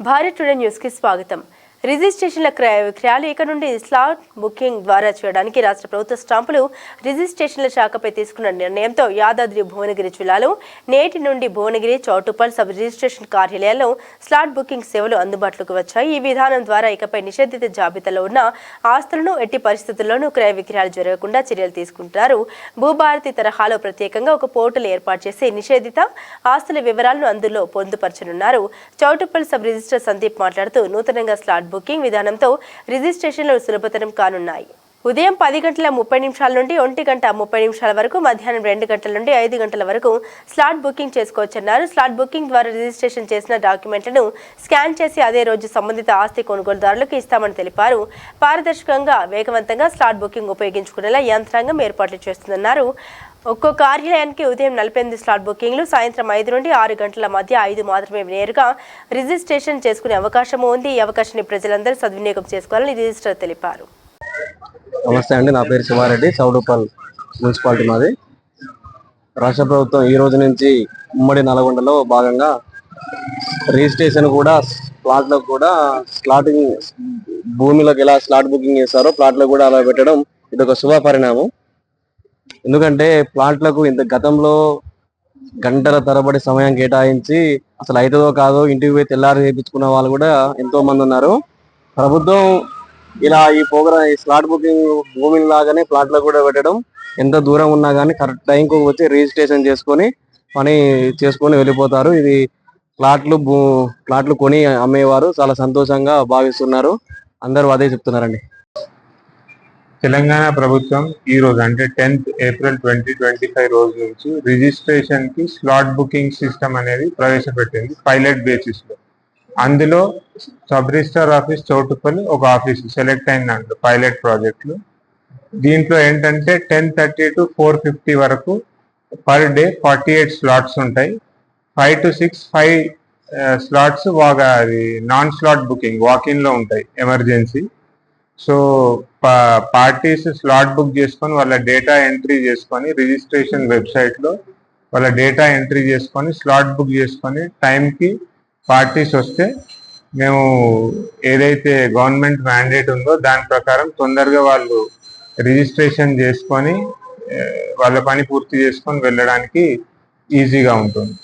Bharat today న్యూస్కి స్వాగతం. రిజిస్ట్రేషన్ల క్రయ విక్రయాలు ఇక నుండి స్లాట్ బుకింగ్ ద్వారా చేయడానికి రాష్ట్ర ప్రభుత్వ స్టాంపులు రిజిస్ట్రేషన్ల శాఖపై తీసుకున్న నిర్ణయంతో యాదాద్రి భువనగిరి జిల్లాలో నేటి నుండి భువనగిరి చౌటుపల్ సబ్ రిజిస్ట్రేషన్ కార్యాలయాల్లో స్లాట్ బుకింగ్ సేవలు అందుబాటులోకి వచ్చాయి. ఈ విధానం ద్వారా ఇకపై నిషేధిత జాబితాలో ఉన్న ఆస్తులను ఎట్టి పరిస్థితుల్లోనూ క్రయ విక్రయాలు జరగకుండా చర్యలు తీసుకుంటారు భూభారతి తరహాలో ప్రత్యేకంగా ఒక పోర్టల్ ఏర్పాటు చేసి నిషేధిత ఆస్తుల వివరాలను అందులో పొందుపరచనున్నారు. చౌటుపల్ సబ్ రిజిస్టర్ సందీప్ మాట్లాడుతూ నూతనంగా స్లాట్ బుకింగ్ విధానంతో రిజిస్ట్రేషన్లు సులభతరం కానున్నాయి. ఉదయం పది గంటల ముప్పై నిమిషాల నుండి ఒంటి గంట ముప్పై నిమిషాల వరకు మధ్యాహ్నం రెండు గంటల నుండి ఐదు గంటల వరకు స్లాట్ బుకింగ్ చేసుకోవచ్చన్నారు. స్లాట్ బుకింగ్ ద్వారా రిజిస్ట్రేషన్ చేసిన డాక్యుమెంట్లను స్కాన్ చేసి అదే రోజు సంబంధిత ఆస్తి కొనుగోలుదారులకు ఇస్తామని తెలిపారు. పారదర్శకంగా వేగవంతంగా స్లాట్ బుకింగ్ ఉపయోగించుకునేలా యంత్రాంగం ఏర్పాట్లు చేస్తుందన్నారు. ఒక్కో కార్యాలయానికి ఉదయం నలభై ఎనిమిది స్లాట్ బుకింగ్లు సాయంత్రం ఐదు నుండి ఆరు గంటల మధ్య ఐదు మాత్రమే నేరుగా రిజిస్ట్రేషన్ చేసుకునే అవకాశం ఉంది. ఈ అవకాశాన్ని ప్రజలందరూ సద్వినియోగం చేసుకోవాలని రిజిస్టర్ తెలిపారు. నమస్తే అండి నా పేరు శివారెడ్డి చౌడుపల్ మున్సిపాలిటీ మాది. రాష్ట్ర ప్రభుత్వం ఈ రోజు నుంచి ఉమ్మడి నల్గొండలో భాగంగా రిజిస్ట్రేషన్ కూడా ప్లాట్లో కూడా స్లాటింగ్ భూమిలోకి ఎలా స్లాట్ బుకింగ్ చేస్తారో ప్లాట్లో కూడా అలా పెట్టడం ఇది ఒక శుభ పరిణామం ఎందుకంటే ప్లాంట్లకు ఇంత గతంలో గంటల తరబడి సమయం కేటాయించి అసలు అవుతుందో కాదో ఇంటికి పోయి తెల్లారి చేయించుకున్న వాళ్ళు కూడా ఎంతో మంది ఉన్నారు. ప్రభుత్వం ఇలా ఈ ప్రోగ్రామ్ ఈ స్లాట్ బుకింగ్ భూమిని లాగానే ప్లాట్లో కూడా పెట్టడం ఎంత దూరం ఉన్నా కానీ కరెక్ట్ టైంకు వచ్చి రిజిస్ట్రేషన్ చేసుకొని పని చేసుకొని వెళ్ళిపోతారు. ఇది ప్లాట్లు భూ ప్లాట్లు కొని అమ్మేవారు. చాలా సంతోషంగా భావిస్తున్నారు. అందరూ అదే చెప్తున్నారండి. తెలంగాణ ప్రభుత్వం ఈ రోజు అంటే tenth April twenty twenty five రోజు నుంచి రిజిస్ట్రేషన్కి స్లాట్ బుకింగ్ సిస్టమ్ అనేది ప్రవేశపెట్టింది పైలట్ బేసిస్లో. అందులో సబ్ రిజిస్టర్ ఆఫీస్ చౌటుపల్లి ఒక ఆఫీస్ సెలెక్ట్ అయిన దాంట్లో పైలట్ ప్రాజెక్టులు దీంట్లో ఏంటంటే ten thirty to four fifty వరకు per day forty eight slots ఉంటాయి five to six five slots బాగా అది నాన్ స్లాట్ బుకింగ్ వాకింగ్లో ఉంటాయి emergency so parties slot book చేసుకొని వాళ్ళ డేటా ఎంట్రీ చేసుకొని రిజిస్ట్రేషన్ వెబ్సైట్లో వాళ్ళ డేటా ఎంట్రీ చేసుకొని స్లాట్ బుక్ చేసుకొని టైంకి పార్టీస్ వస్తే మేము ఏదైతే గవర్నమెంట్ మ్యాండేట్ ఉందో దాని ప్రకారం తొందరగా వాళ్ళు రిజిస్ట్రేషన్ చేసుకొని వాళ్ళ పని పూర్తి చేసుకొని వెళ్ళడానికి ఈజీగా ఉంటుంది.